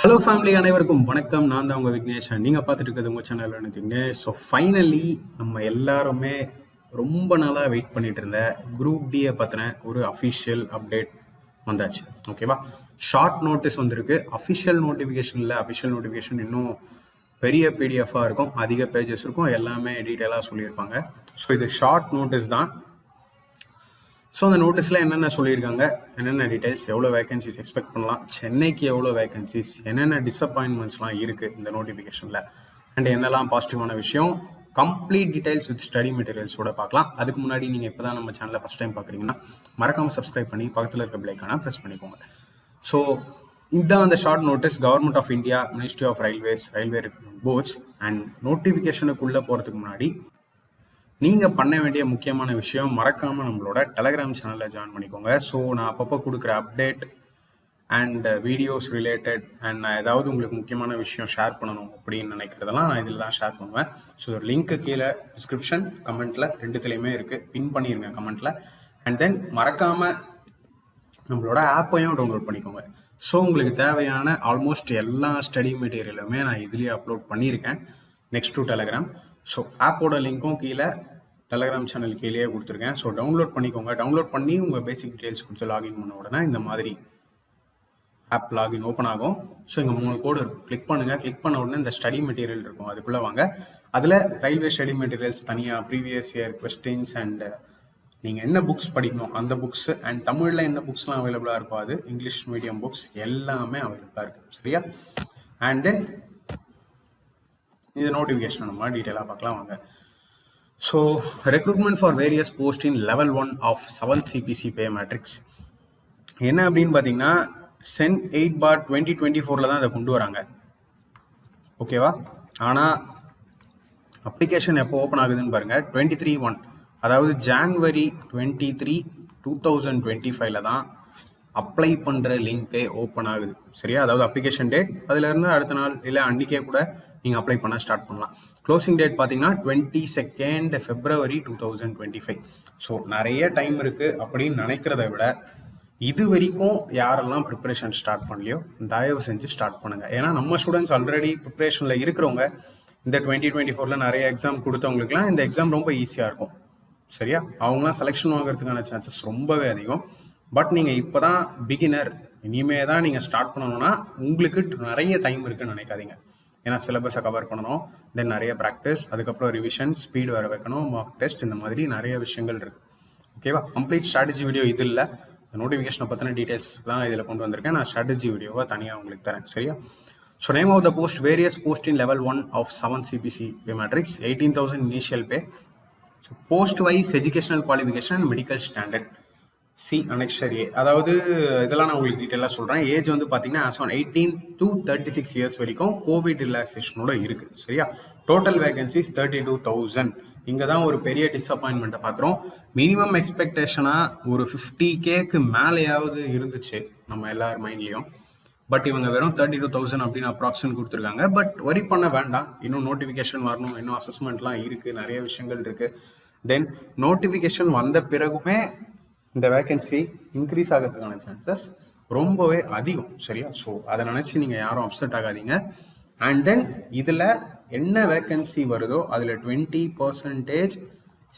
Hello family அனைவருக்கும் வணக்கம். நான் தான் உங்கள் விக்னேஷ் நீங்கள் பார்த்துட்டு இருக்கிறது உங்கள் சேனல் விக்னேஷ். ஸோ ஃபைனலி நம்ம எல்லாருமே ரொம்ப நாளாக வெயிட் பண்ணிட்டு இருந்த குரூப் டியை பற்றின ஒரு அஃபிஷியல் அப்டேட் வந்தாச்சு. ஓகேவா ஷார்ட் நோட்டீஸ் வந்திருக்கு. அஃபிஷியல் நோட்டிஃபிகேஷன் இல்லை. அஃபிஷியல் நோட்டிஃபிகேஷன் இன்னும் பெரிய பிடிஎஃபாக இருக்கும். அதிக பேஜஸ் இருக்கும். எல்லாமே டீட்டெயிலாக சொல்லியிருப்பாங்க. ஸோ இது ஷார்ட் நோட்டீஸ் தான். ஸோ அந்த நோட்டீஸில் என்னென்ன சொல்லியிருக்காங்க? என்னென்ன டீட்டெயில்ஸ் எவ்வளோ வேகன்சிஸ் எக்ஸ்பெக்ட் பண்ணலாம்? சென்னைக்கு எவ்வளோ வேகன்சிஸ் என்னென்ன டிசப்பாயின்மெண்ட்ஸ்லாம் இருக்குது இந்த நோட்டிஃபிகேஷனில் அண்ட் என்னெல்லாம் பாசிட்டிவான விஷயம்? கம்ப்ளீட் டீடைல்ஸ் வித் ஸ்டடி மெட்டீரியல்ஸோட பார்க்கலாம். அதுக்கு முன்னாடி நீங்கள் இப்போ தான் நம்ம சேனலில் ஃபஸ்ட் டைம் பார்க்குறீங்கன்னா மறக்காமல் சப்ஸ்கிரைப் பண்ணி பக்கத்தில் இருக்க பிளேக்கான ப்ரெஸ் பண்ணிக்கோங்க. ஸோ இதுதான் அந்த short notice government of India ministry of railways railway boards and நோட்டிஃபிகேஷனுக்குள்ளே போகிறதுக்கு முன்னாடி நீங்கள் பண்ண வேண்டிய முக்கியமான விஷயம் மறக்காமல் நம்மளோட டெலகிராம் சேனலில் ஜாயின் பண்ணிக்கோங்க. ஸோ நான் அப்பப்போ கொடுக்குற update and videos related and நான் ஏதாவது உங்களுக்கு முக்கியமான விஷயம் ஷேர் பண்ணணும் அப்படின்னு நினைக்கிறதெல்லாம் நான் இதில் தான் ஷேர் பண்ணுவேன். ஸோ லிங்க்கு கீழே டிஸ்கிரிப்ஷன் கமெண்ட்டில் ரெண்டுத்துலேயுமே இருக்குது பின் பண்ணிடுங்க கமெண்ட்டில் அண்ட் தென் மறக்காமல் நம்மளோட ஆப்பையும் டவுன்லோட் பண்ணிக்கோங்க. ஸோ உங்களுக்கு தேவையான ஆல்மோஸ்ட் எல்லா ஸ்டடி மெட்டீரியலுமே நான் இதுலேயே அப்லோட் பண்ணியிருக்கேன். நெக்ஸ்ட் டு டெலகிராம் ஸோ ஆப்போட லிங்க்கும் கீழே டெலகிராம் சேனல் கீழே கொடுத்துருக்கேன். ஸோ டவுன்லோட் பண்ணிக்கோங்க. டவுன்லோட் பண்ணி உங்கள் பேசிக் டீட்டெயில்ஸ் கொடுத்து லாகின் பண்ண உடனே இந்த மாதிரி ஆப் லாகின் ஓப்பன் ஆகும். ஸோ இங்கே மூணு கோடு இருக்கும் கிளிக் பண்ணுங்கள் கிளிக் பண்ண உடனே இந்த ஸ்டடி மெட்டீரியல் இருக்கும். அதுக்குள்ளே வாங்க. அதில் ரயில்வே ஸ்டடி மெட்டீரியல்ஸ் தனியாக ப்ரீவியஸ் இயர் கொஸ்டின்ஸ் அண்ட் நீங்கள் என்ன புக்ஸ் படிக்கணும் அந்த புக்ஸ் அண்ட் தமிழில் என்ன புக்ஸ்லாம் அவைலபிளாக இருக்கும் அது இங்கிலீஷ் மீடியம் புக்ஸ் எல்லாமே அவைலபிளாக இருக்குது சரியா? அண்ட் தென் இது நோட்டிஃபிகேஷன் நம்ம டீட்டெயிலாக பார்க்கலாம் வாங்க. So recruitment for various post in level one of seven CPC pay matrix என்ன அப்படின்னு பார்த்தீங்கன்னா CEN eight bar twenty twenty ஃபோரில் தான் அதை கொண்டு வராங்க. ஓகேவா ஆனால் அப்ளிகேஷன் எப்போ ஓப்பன் ஆகுதுன்னு பாருங்கள் டுவெண்ட்டி த்ரீ ஒன் அதாவது January twenty three two thousand twenty ஃபைவ்ல தான் அப்ளை பண்ணுற லிங்க்கே ஓப்பன் ஆகுது. சரியா? அதாவது அப்ளிகேஷன் டேட் அதுலேருந்து அடுத்த நாள் இல்லை அன்றைக்கே கூட நீங்கள் அப்ளை பண்ண ஸ்டார்ட் பண்ணலாம். க்ளோசிங் டேட் பார்த்தீங்கன்னா twenty second February two thousand twenty five so நிறைய டைம் இருக்குது அப்படின்னு நினைக்கிறத விட இது வரைக்கும் யாரெல்லாம் ப்ரிப்பரேஷன் ஸ்டார்ட் பண்ணலையோ தயவு செஞ்சு ஸ்டார்ட் பண்ணுங்கள் ஏன்னா நம்ம ஸ்டூடெண்ட்ஸ் ஆல்ரெடி ப்ரிப்பரேஷனில் இருக்கிறவங்க இந்த டுவெண்ட்டி டுவெண்ட்டி ஃபோரில் நிறைய எக்ஸாம் கொடுத்தவங்களுக்குலாம் இந்த எக்ஸாம் ரொம்ப ஈஸியாக இருக்கும். சரியா? அவங்களாம் செலெக்ஷன் வாங்குறதுக்கான சான்சஸ் ரொம்பவே அதிகம். பட் நீங்கள் இப்போ தான் பிகினர் இனிமே தான் நீங்கள் ஸ்டார்ட் பண்ணணும்னா உங்களுக்கு நிறைய டைம் இருக்குன்னு நினைக்காதீங்க. ஏன்னா சிலபஸை கவர் பண்ணணும் தென் நிறைய ப்ராக்டிஸ் அதுக்கப்புறம் ரிவிஷன் ஸ்பீடு வர வைக்கணும் மார்க் டெஸ்ட் இந்த மாதிரி நிறைய விஷயங்கள் இருக்குது ஓகேவா கம்ப்ளீட் ஸ்ட்ராட்டஜி வீடியோ இது இல்லை. நோட்டிஃபிகேஷனை பற்றின டீட்டெயில்ஸ் தான் இதில் கொண்டு வந்திருக்கேன். நான் ஸ்ட்ராட்டஜி வீடியோவை தனியாக உங்களுக்கு தரேன். சரியா? So name of the post various post in level one of seven CPC pay matrix eighteen thousand initial pay so post wise educational qualification and medical standard C annexure A அதாவது இதெல்லாம் நான் உங்களுக்கு டீட்டெயிலாக சொல்கிறேன் ஏஜ் வந்து பார்த்தீங்கன்னா as on eighteen to thirty six years வரைக்கும் covid ரிலாக்ஸேஷனோட இருக்குது சரியா? Total vacancies thirty two thousand இங்கே தான் ஒரு பெரிய டிஸப்பாயின்மெண்ட்டை பார்க்குறோம் மினிமம் எக்ஸ்பெக்டேஷனாக ஒரு ஃபிஃப்டி கேக்கு மேலேயாவது இருந்துச்சு நம்ம எல்லார் மைண்ட்லேயும் பட் இவங்க வெறும் தேர்ட்டி டூ தௌசண்ட் அப்படின்னு அப்ராக்ஷன் கொடுத்துருக்காங்க. பட் ஒரி பண்ண வேண்டாம். இன்னும் நோட்டிஃபிகேஷன் வரணும். இன்னும் அசஸ்மெண்ட்லாம் இருக்குது நிறைய விஷயங்கள் இருக்குது தென் நோட்டிஃபிகேஷன் வந்த பிறகுமே இந்த வேகன்சி இன்க்ரீஸ் ஆகிறதுக்கான சான்சஸ் ரொம்பவே அதிகம் சரியா? ஸோ அதை நினச்சி நீங்கள் யாரும் அப்செட் ஆகாதீங்க. அண்ட் தென் இதில் என்ன வேகன்சி வருதோ அதில் டுவெண்ட்டி பர்சன்டேஜ்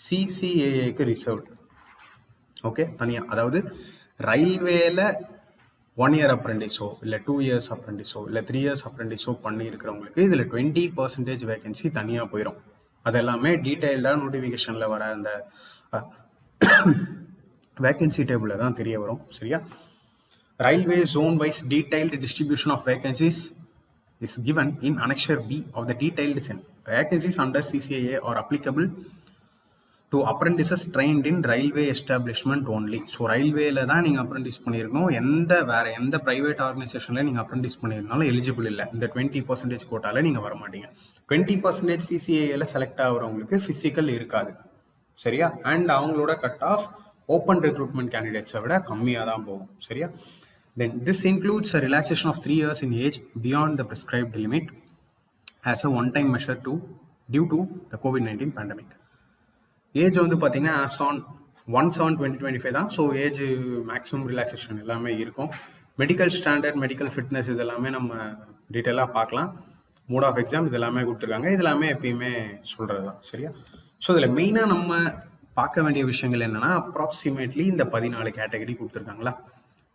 சிசிஏஏக்கு ரிசர்வ் ஓகே தனியாக அதாவது ரயில்வேல ஒன் இயர் அப்ரெண்டிஸோ இல்லை டூ இயர்ஸ் அப்ரெண்டிஸோ இல்லை த்ரீ இயர்ஸ் அப்ரெண்டிஸோ பண்ணி இருக்கிறவங்களுக்கு இதில் டுவெண்ட்டி பர்சன்டேஜ் வேகன்சி தனியாக போயிடும் அது எல்லாமே டீட்டெயில்டாக நோட்டிஃபிகேஷனில் வர அந்த வேகன்சி டேபிளில் தான் தெரிய வரும் சரியா? Railway zone wise detailed distribution of vacancies is given in annexure B of the detailed CEN vacancies under CCIA are applicable to apprentices trained in railway establishment only so ரயில்வேல தான் நீங்கள் அப்ரெண்டிஸ் பண்ணியிருக்கணும். எந்த வேறு எந்த ப்ரைவேட் ஆர்கனைசேஷனில் நீங்கள் apprentice பண்ணியிருந்தாலும் eligible இல்லை. இந்த டுவெண்ட்டி பர்சன்டேஜ் கோட்டாவில் நீங்கள் வர மாட்டீங்க. டுவெண்ட்டி பர்சன்டேஜ் சிசிஏல செலக்ட் ஆகிறவங்களுக்கு ஃபிசிக்கல் இருக்காது சரியா? அண்ட் அவங்களோட கட் ஆஃப் ஓப்பன் ரெக்ரூட்மெண்ட் கேண்டிடேட்ஸை விட கம்மியாக தான் போகும் சரியா? Then this includes a relaxation of three years in age beyond the prescribed limit as a one time measure to due to the covid nineteen pandemic age வந்து பார்த்தீங்கன்னா as on one seven twenty twenty five தான். So age maximum relaxation எல்லாமே இருக்கும். Medical standard medical fitness இது எல்லாமே நம்ம டீட்டெயிலாக பார்க்கலாம். மோட் ஆஃப் எக்ஸாம் இது எல்லாமே கொடுத்துருக்காங்க. இது எல்லாமே எப்பயுமே சொல்கிறது தான் சரியா? ஸோ இதில் மெயினாக நம்ம பார்க்க வேண்டிய விஷயங்கள் என்னென்னா அப்ராக்சிமேட்லி இந்த பதினாலு கேட்டகரி கொடுத்துருக்காங்களா?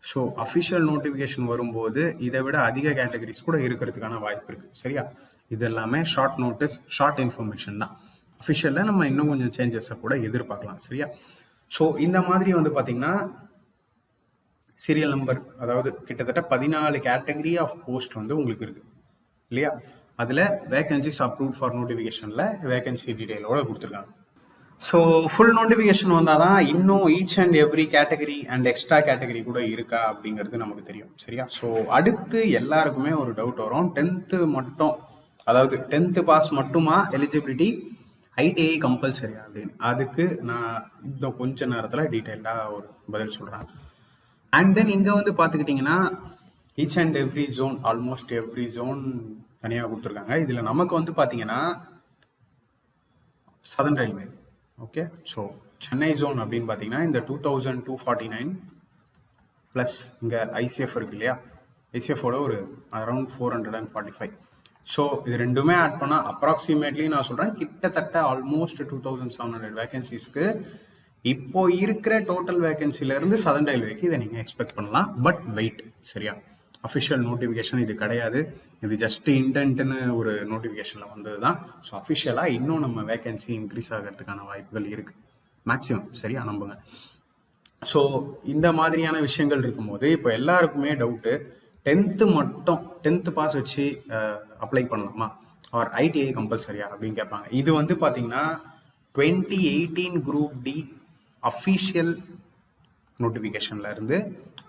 ஸோ அஃபிஷியல் நோட்டிஃபிகேஷன் வரும்போது இதை விட அதிக கேட்டகரிஸ் கூட இருக்கிறதுக்கான வாய்ப்பு இருக்குது சரியா? இது எல்லாமே ஷார்ட் நோட்டீஸ் ஷார்ட் இன்ஃபர்மேஷன் தான். அஃபிஷியலில் நம்ம இன்னும் கொஞ்சம் சேஞ்சஸை கூட எதிர்பார்க்கலாம். சரியா? ஸோ இந்த மாதிரி வந்து பார்த்தீங்கன்னா சீரியல் நம்பர் அதாவது கிட்டத்தட்ட பதினாலு கேட்டகரி ஆஃப் போஸ்ட் வந்து உங்களுக்கு இருக்குது இல்லையா? அதில் வேகன்சிஸ் அப்ரூவ் ஃபார் நோட்டிஃபிகேஷனில் வேகன்சி டீட்டெயிலோட கொடுத்துருக்காங்க. ஸோ ஃபுல் நோட்டிஃபிகேஷன் வந்தால் தான் இன்னும் each and every category and extra category கூட இருக்கா அப்படிங்கிறது நமக்கு தெரியும். சரியா? ஸோ அடுத்து எல்லாருக்குமே ஒரு டவுட் வரும். டென்த்து மட்டும் அதாவது டென்த்து பாஸ் மட்டுமா எலிஜிபிலிட்டி ஐடிஐ கம்பல்சரியா அப்படின்னு. அதுக்கு நான் இன்னும் கொஞ்ச நேரத்தில் டீட்டெயில்டாக ஒரு பதில் சொல்கிறேன் அண்ட் தென் இங்கே வந்து பார்த்துக்கிட்டிங்கன்னா each and every zone almost every zone தனியாக கொடுத்துருக்காங்க. இதில் நமக்கு வந்து பார்த்தீங்கன்னா southern railway okay so Chennai zone அப்படின்னு பார்த்தீங்கன்னா இந்த two thousand two forty nine plus இங்கே ஐசிஎஃப் இருக்கு இல்லையா? ஐசிஎஃபோட ஒரு around four hundred and forty five so இது ரெண்டுமே ஆட் பண்ணால் அப்ராக்சிமேட்லி நான் சொல்கிறேன் கிட்டத்தட்ட almost two thousand seven hundred வேகன்சிஸ்க்கு இப்போ இருக்கிற டோட்டல் வேகன்சிலேருந்து சதன் ரயில்வேக்கு இதை நீங்கள் எக்ஸ்பெக்ட் பண்ணலாம். பட் வெயிட் சரியா? அஃபிஷியல் நோட்டிஃபிகேஷன் இது கிடையாது. இது ஜஸ்ட் இன்டென்ட்னு ஒரு நோட்டிஃபிகேஷனில் வந்தது தான் ஸோ அஃபிஷியலாக இன்னும் நம்ம வேகன்சி இன்க்ரீஸ் ஆகிறதுக்கான வாய்ப்புகள் இருக்குது மேக்ஸிமம் சரியா? நம்புங்க. ஸோ இந்த மாதிரியான விஷயங்கள் இருக்கும்போது இப்போ எல்லாருக்குமே டவுட்டு டென்த்து மட்டும் டென்த்து பாஸ் வச்சு அப்ளை பண்ணலாமா? ஆர் ஐடிஐ கம்பல்சரியா அப்படின்னு கேட்பாங்க. இது வந்து பார்த்தீங்கன்னா twenty eighteen group D official நோட்டிஃபிகேஷனில் இருந்து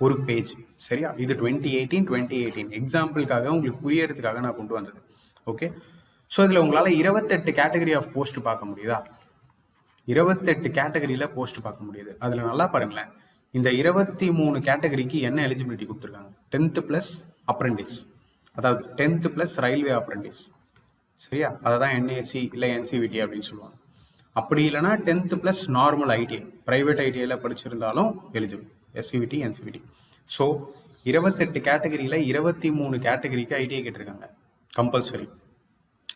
ஒரு பேஜ் சரியா? இது டுவெண்ட்டி எயிட்டீன் டுவெண்ட்டி எயிட்டீன் எக்ஸாம்பிளுக்காக உங்களுக்கு புரியறதுக்காக நான் கொண்டு வந்தது. ஓகே ஸோ இதில் உங்களால் இருபத்தெட்டு கேட்டகரி ஆஃப் போஸ்ட் பார்க்க முடியுதா? இருபத்தெட்டு கேட்டகரியில் போஸ்ட் பார்க்க முடியுது. அதில் நல்லா பாருங்களேன். இந்த இருபத்தி மூணு கேட்டகரிக்கு என்ன எலிஜிபிலிட்டி கொடுத்துருக்காங்க? டென்த்து ப்ளஸ் அப்ரெண்டிஸ் அதாவது டென்த்து ப்ளஸ் ரயில்வே அப்ரெண்டிஸ் சரியா? அதை தான் என்ஏசி இல்லை என்சிவிடி அப்படின்னு சொல்லுவாங்க. அப்படி இல்லைனா tenth plus normal ITI private ஐடிஐயில் படிச்சிருந்தாலும் எலிஜிபிள் எஸ்சிவிடி என்சிவிடி ஸோ இருபத்தெட்டு கேட்டகரியில் இருபத்தி மூணு கேட்டகரிக்கு ஐடிஐ கேட்டிருக்காங்க. கம்பல்சரி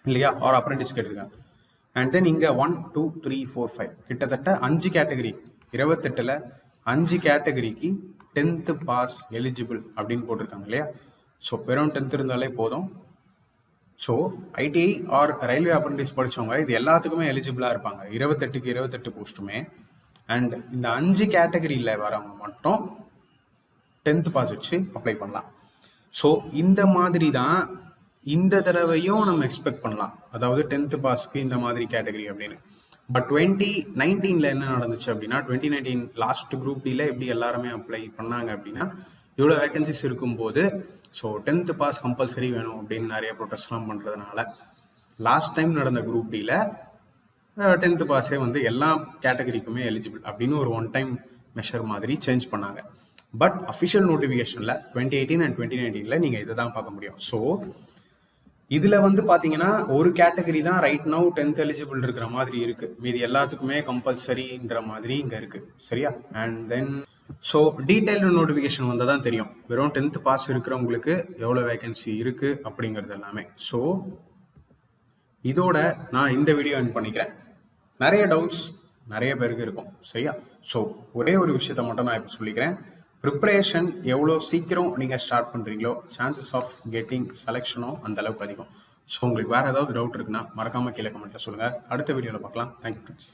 இல்லையா? ஆர் அப்ரெண்டிஸ் கேட்டிருக்காங்க. அண்ட் தென் இங்கே one two three four five கிட்டத்தட்ட அஞ்சு கேட்டகரி இருபத்தெட்டில் அஞ்சு கேட்டகரிக்கு டென்த்து பாஸ் எலிஜிபிள் அப்படின்னு போட்டிருக்காங்க இல்லையா? ஸோ வெறும் டென்த் இருந்தாலே போதும். So ITI or railway apprentice படித்தவங்க இது எல்லாத்துக்குமே எலிஜிபிளாக இருப்பாங்க. இருபத்தெட்டுக்கு இருபத்தெட்டு போஸ்ட்டுமே. அண்ட் இந்த அஞ்சு கேட்டகரியில் வரவங்க மட்டும் டென்த் பாஸ் வச்சு அப்ளை பண்ணலாம். ஸோ இந்த மாதிரி தான் இந்த தடவையும் நம்ம எக்ஸ்பெக்ட் பண்ணலாம். அதாவது டென்த்து பாஸ்க்கு இந்த மாதிரி கேட்டகரி அப்படின்னு. பட் டுவெண்ட்டி நைன்டீனில் என்ன நடந்துச்சு அப்படின்னா டுவெண்ட்டி நைன்டீன் லாஸ்ட் குரூப் டியில் எப்படி எல்லாருமே அப்ளை பண்ணாங்க அப்படின்னா இவ்வளோ வேகன்சிஸ் இருக்கும்போது ஸோ டென்த்து பாஸ் கம்பல்சரி வேணும் அப்படின்னு நிறைய ப்ரொட்டஸ்ட்லாம் பண்ணுறதுனால லாஸ்ட் டைம் நடந்த குரூப் டியில் டென்த்து பாஸே வந்து எல்லா கேட்டகரிக்குமே எலிஜிபிள் அப்படின்னு ஒரு ஒன் டைம் மெஷர் மாதிரி சேஞ்ச் பண்ணாங்க. பட் அஃபிஷியல் நோட்டிஃபிகேஷனில் டுவெண்ட்டி எயிட்டீன் அண்ட் டுவெண்ட்டி நைன்டீனில் நீங்கள் இதை தான் பார்க்க முடியும். ஸோ இதில் வந்து பார்த்தீங்கன்னா ஒரு கேட்டகரி தான் ரைட் நவு டென்த் எலிஜிபிள் இருக்கிற மாதிரி இருக்குது மீதி எல்லாத்துக்குமே கம்பல்சரின்ற மாதிரி இங்கே இருக்குது சரியா? And then so detailed notification வந்தால் தான் தெரியும். வெறும் டென்த் பாஸ் இருக்கிறவங்களுக்கு எவ்வளோ வேகன்சி இருக்குது அப்படிங்கிறது எல்லாமே. ஸோ இதோட நான் இந்த வீடியோ என் பண்ணிக்கிறேன். நிறைய டவுட்ஸ் நிறைய பேருக்கு இருக்கும். சரியா? ஸோ ஒரே ஒரு விஷயத்த மட்டும் நான் இப்போ சொல்லிக்கிறேன். ப்ரிப்ரேஷன் எவ்வளோ சீக்கிரம் நீங்கள் ஸ்டார்ட் பண்ணுறீங்களோ சான்சஸ் ஆஃப் கெட்டிங் செலெக்ஷனும் அந்த அளவுக்கு அதிகம். ஸோ உங்களுக்கு வேறு ஏதாவது டவுட் இருக்குன்னா மறக்காமல் கீழே கமெண்ட்டில் சொல்லுங்கள் அடுத்த வீடியோவில் பார்க்கலாம். Thank you friends